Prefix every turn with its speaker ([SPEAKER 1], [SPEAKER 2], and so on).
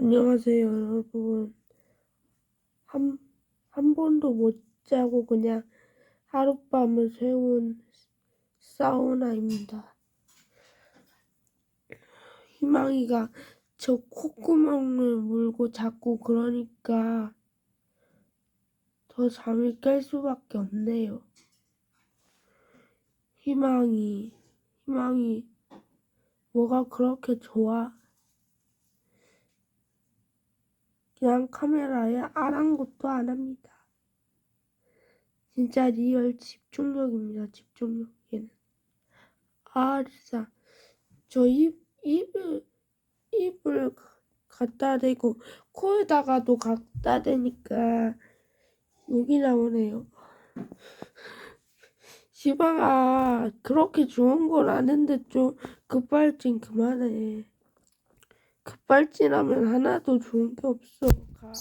[SPEAKER 1] 안녕하세요, 여러분. 한, 한 번도 못 자고 그냥 하룻밤을 새운 사우나입니다. 희망이가 저 콧구멍을 물고 자꾸 그러니까 더 잠이 깰 수밖에 없네요. 희망이, 희망이, 뭐가 그렇게 좋아? 그냥 카메라에 아랑곳도 안 합니다. 진짜 리얼 집중력입니다. 집중력 얘는. 아 진짜 저 입 입을 입을 갖다 대고 코에다가도 갖다 대니까 욕이 나오네요. 시방아 그렇게 좋은 걸 아는데 좀 급발진 그만해. 급발진하면 하나도 좋은 게 없어. 가.